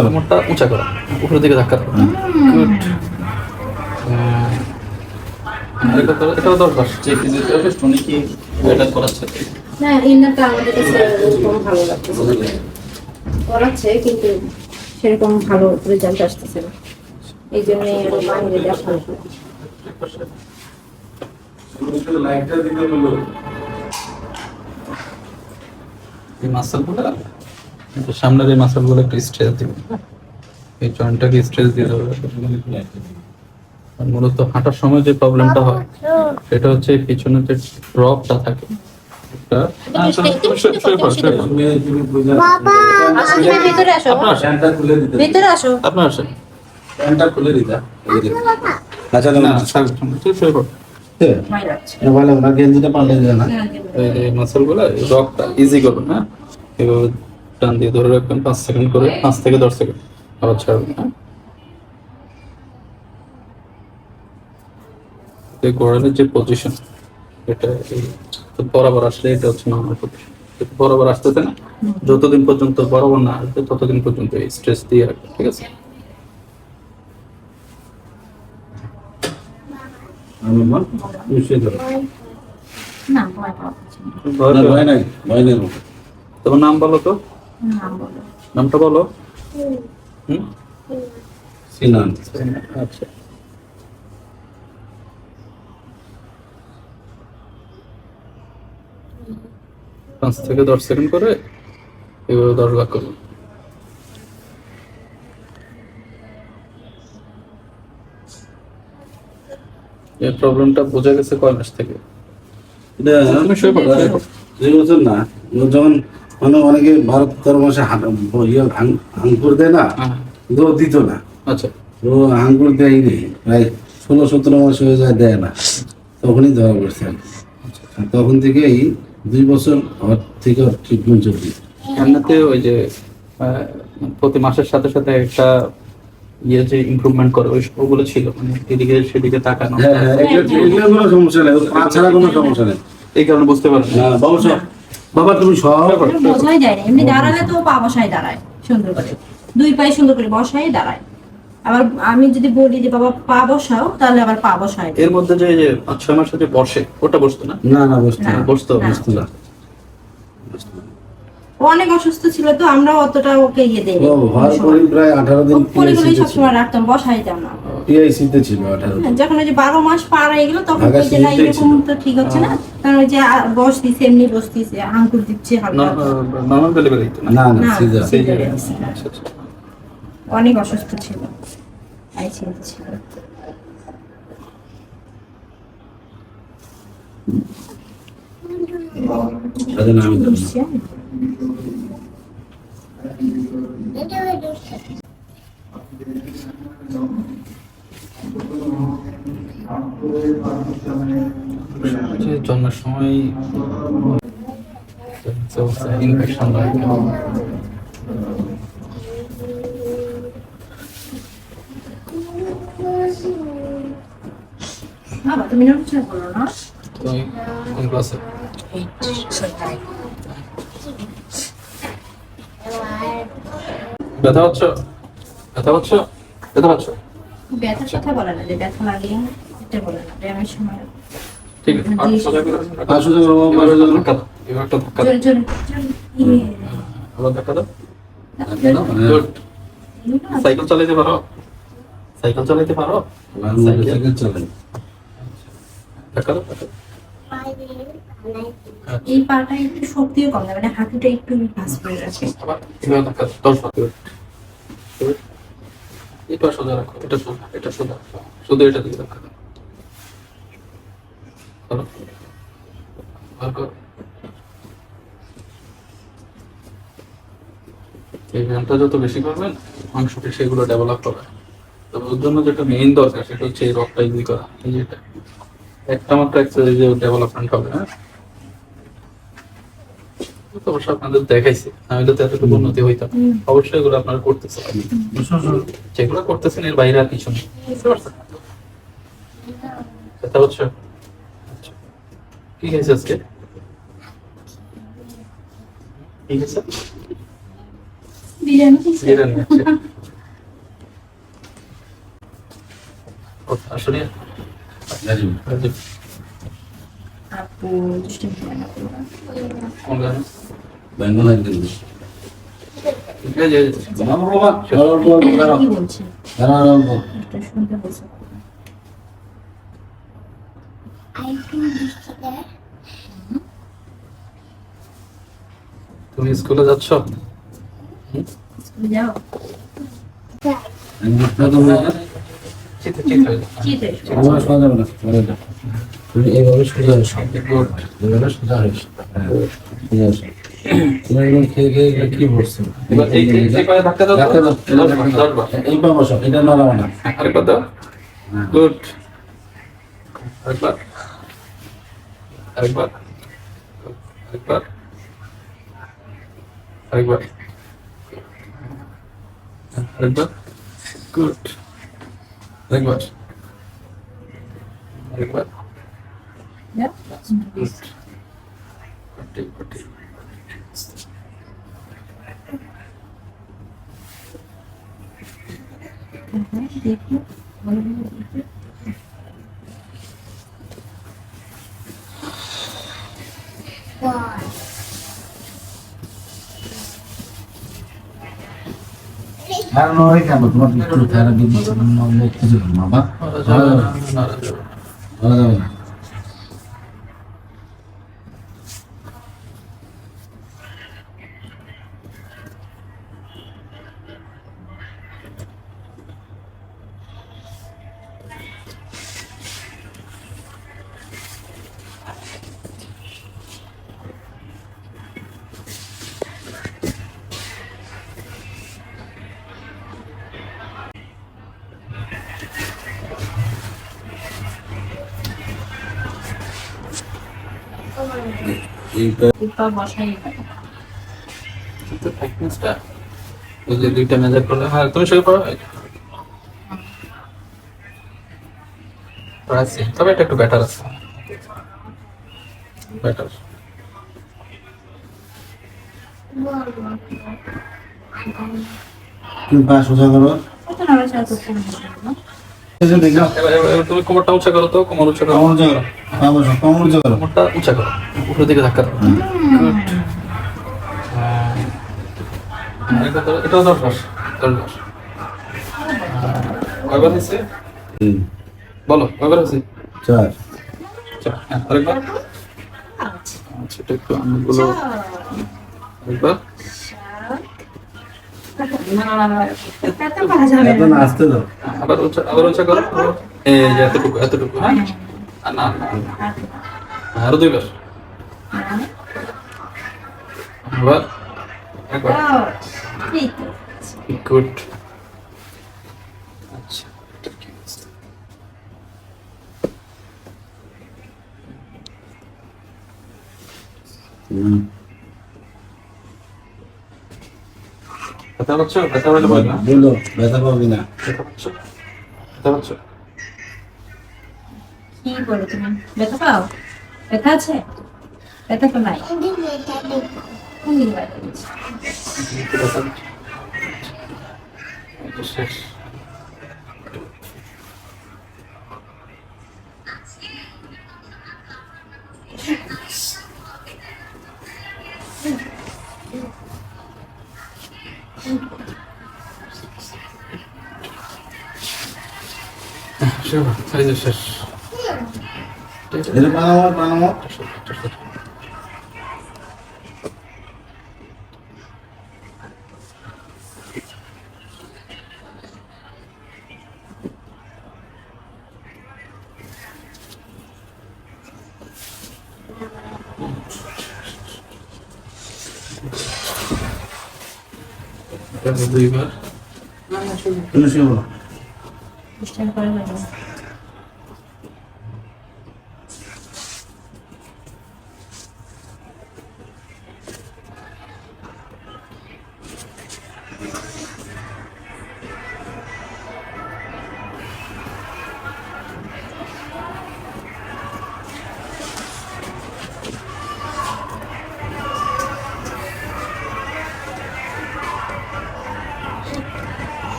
কোমরটা উঁচা করো উপরের দিকে ধাক্কা দাও গুড এটাও দরকার। যে ফিজিওথেরাপিস্ট উনি কি এটা করাচ্ছে? না ইনারটা আমাদের কাছে ওরকম ভালো লাগতেছে করাচ্ছে কিন্তু সেরকম ভালো রেজাল্ট আসতেছে না। এই জন্য বাইরে দেখানো এই মাসলগুলো সামনের এই মাসলগুলো একটু স্ট্রেস দিবে। এই জয়েন্টটাকে স্ট্রেস দিয়ে দেবে। আর মূলত হাঁটার সময় যে প্রবলেমটা হয় সেটা হচ্ছে এই পিছনে যে ড্রপটা থাকে আচ্ছা, আপনার আসেন। খুলে দিতে যে। আচ্ছা না ভালো না গেঞ্জিটা পাল্টে দিলে না। এই মাসলগুলো রকটা ইজি করবেন হ্যাঁ? এভাবে টান দিয়ে ধরে রাখবেন পাঁচ সেকেন্ড করে পাঁচ থেকে দশ সেকেন্ড আবার ছাড়বেন হ্যাঁ? গোড়ালির যে পজিশন এটা বরাবর আসলে এটা হচ্ছে নর্মাল পজিশন বরাবর আসতেছে না? যতদিন পর্যন্ত বরাবর না আসবে ততদিন পর্যন্ত এই স্ট্রেস দিয়ে রাখবেন ঠিক আছে? তোমার নাম বলো তো। নামটা বলো। হুম। সিনান। আচ্ছা। পাঁচ থেকে দশ সেকেন্ড করে এভাবে দশ ভাগ করুন এই প্রবলেমটা বোঝা গেছে কয় মাস থেকে? এটা। দুই বছর না যখন মানে অনেকে ভারত তেরো মাসে আঙ্কুর দেয় না হ্যাঁ, কিন্তু দিত না। আচ্ছা। ও আঙ্কুর দেয়ই নেই প্রায় ষোলো সতেরো মাস হয়ে যায় দেয় না। তখনই ধরা পড়ছে তখন থেকেই দুই বছর থেকে ট্রিটমেন্ট চলছে। এমনিতে ওই যে প্রতি মাসের সাথে সাথে একটা ইয়ে যে ইমপ্রুভমেন্ট করে ওই ওগুলো ছিল মানে এদিকে সেদিকে তাকানো। হ্যাঁ হ্যাঁ কোনো সমস্যা নেই পা ছাড়া কোনো সমস্যা নেই। এই কারণে বুঝতে পারেন না বাবু বাবা তুমি সব বসাই যায় না এমনি দাঁড়ালে তো পা বসাই দাঁড়ায় সুন্দর করে। দুই পায়ে সুন্দর করে বসাই দাঁড়ায়। আবার আমি যদি বলি যে বাবা পা বসাও তাহলে আবার পা বসায় এর মধ্যে যে পাঁচ ছয় মাস বসে ওটা বসতো না? না। না বসতো না। বসতো না। বসতো না। অনেক অসুস্থ ছিল তো আমরা অতটা ওকে ইয়ে দেই প্রায় আঠারো দিন পরিগুলো ছিল সবসময় রাখতাম বসাইতাম না। পিআইসিতে ছিল আঠারো দিন। হ্যাঁ, যখন ওই যে বারো মাস পার হয়ে গেল তখন ওই যে না এরকম তো ঠিক হচ্ছে না। কারণ ওই যে বস দিছে এমনি বসতিছে আঙ্কুর দিচ্ছে হালকা। নর্মাল ডেলিভারি তো না? না না না, সিজার। দিছে। আচ্ছা আচ্ছা। অনেক অসুস্থ ছিল। আইসিইউতে ছিল আমি জন্মের সময় ইনফেকশন বলো তুমি কোন ক্লাসে ব্যথা হচ্ছ ব্যথা হচ্ছ ব্যথা পাচ্ছ? ব্যথার কথা বলে না যে ব্যথা লাগে এটা বলে না ব্যায়ামের সময় ঠিক আছে আর সোজা করে আর সোজা করো, বাবা, এবার সোজা করো। ধাক্কা দাও এবার একটা ধাক্কা দাও। জোরে জোরে জোরে আবার ধাক্কা দাও। গুড সাইকেল চালাতে পারো? সাইকেল চালাতে পারো? আমার চালাই। ধাক্কা দাও। ধাক্কা এই পাটা একটু শক্তিও কম মানে হাঁটুটা একটু রাখে. এটা সোজা রাখো এটা সোজা এটা সোজা শুধু এটা দিকে করো। এই ব্যায়ামটা যত বেশি করবেন মাংসপেশি সেগুলো ডেভেলপ হবে। তবে ওর জন্য যেটা মেইন দরকার সেটা হচ্ছে এই রকটা ইজি করা এই যেটা একটা মাত্র এক্সারসাইজে ডেভেলপমেন্ট হবে হ্যাঁ? তো অবশ্য আপনাদের দেখাইছি। আমি তো এতটুকু উন্নতি হইতাম অবশ্যই এগুলো আপনারা করতেছেন। যেগুলো করতেছেন এর বাইরে আর কিছু নেই। বুঝতে পারছেন? কথা হচ্ছে আচ্ছা। কি খাইছে আজকে? কি খাইছে বিরিয়ানি বিরিয়ানি আছে আসলে? রাজীব। রাজীব, আপু দুষ্টুমি করে না, করো। না। কোন গান? বেঙ্গল একদিন এই যে, এই যে, বাবা বাবা দাঁড়াও, দাঁড়াও, দাঁড়াও, কি বলছে? দাঁড়াও, দাঁড়াও। একটু শুনতে বলছে। তুমি স্কুলে যাচ্ছ? স্কুলে যাও। এইভাবে সোজা। সোজা খেয়ে খেয়ে কি বলছো? এবার এই- পা বসো, এটা নড়াবো না। আরেকবার দাও। হ্যাঁ। গুড। আরেকবার। আরেকবার। আরেকবার। আরেকবার। আরেকবার। গুড। আরেকবার আরেকবার যাও গুড ঠিক ঠিক হ্যাঁ, দেখো ভালো করে দেখো। কেন? তোমার বাবা। নাড়া যাবে না, এইটা টিপা বসাই। কিন্তু thickness-টা, যে দুইটা মেজার করলে হ্যাঁ তুমি শুয়ে পড়ো প্রায় তবে এটা একটু বেটার আছে বেটার তুমি পা সোজা করো। তুমি কোমরটা উঁচা করো তো কোমর উঁচা করো। কমর উঁচা করো। পা উঁচা করো। কোমরটা উঁচা করো উপরের দিকে ধাক্কা দাও। এটাও দশ দশ দশ দশ কয়বার হয়েছে? বলো কয়বার হয়েছে? চার। আচ্ছা হ্যাঁ আরেকবার। আচ্ছা। আচ্ছা এটা একটু আঙুলগুলো আরেকবার না, না, না, না, এত করা যাবে এত না। না, আসতে দাও। আবার উঁচা আবার উঁচা করো এই যে এতটুকু এতটুকু হ্যাঁ? না না আরও দুইবার। আবার একবার। গুড। পাচ্ছ? ব্যথা পেলে বল না? বলো, ব্যথা পাবি না। ব্যথা পাচ্ছ? ব্যথা পাচ্ছ? কি বলো তুমি? ব্যথা পাও? ব্যথা আছে? ব্যথা তো নাই। কোন দিন ব্যথা শেষ এই যে শেষ এটা পা নামাও, পা নামাও। দুইবার তুমি শুয়ে পড়ো। দুষ্টামি করা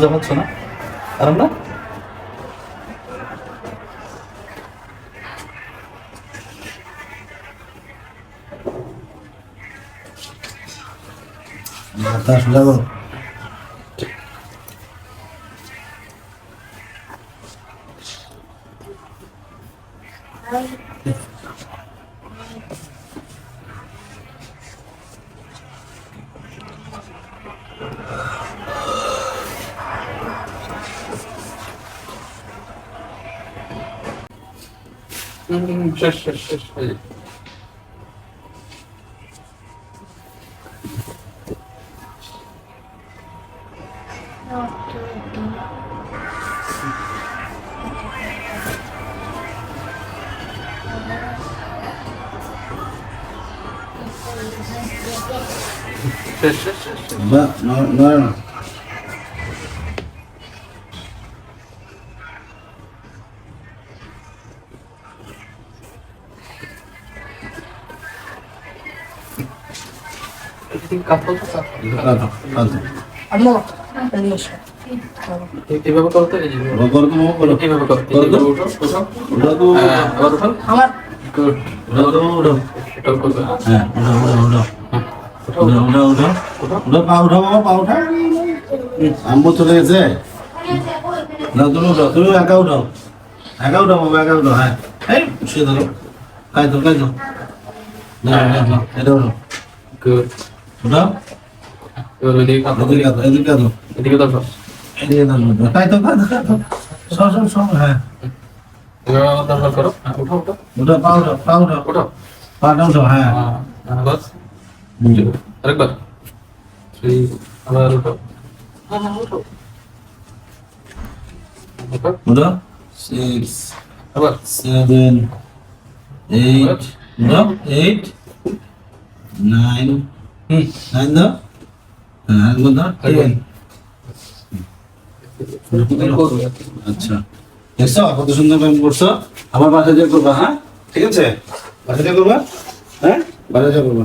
মজা পাচ্ছ না? আরাম না মাথা সোজা করো হুম, শেষ শেষ শেষ এই যে। পা উঠা বাবা পা উঠা আম্মু চলে গেছে না তুমি উঠো তুমি একা উঠাও একা উঠাও বাবা একা হ্যাঁ এই শুয়ে ধরো না এটা উঠো Good. আরেকবার। আবার উঠো। হ্যাঁ, হ্যাঁ, উঠো। উঠো। সিক্স আবার। সেভেন এইট এইট নাইন হ্যাঁ। আচ্ছা। দেখছ? কত সুন্দর ব্যায়াম করছ। আবার বাসা দিয়ে করবা হ্যাঁ? ঠিক আছে? বাসা দিয়ে করবা? হ্যাঁ? বাসা দিয়ে করবা।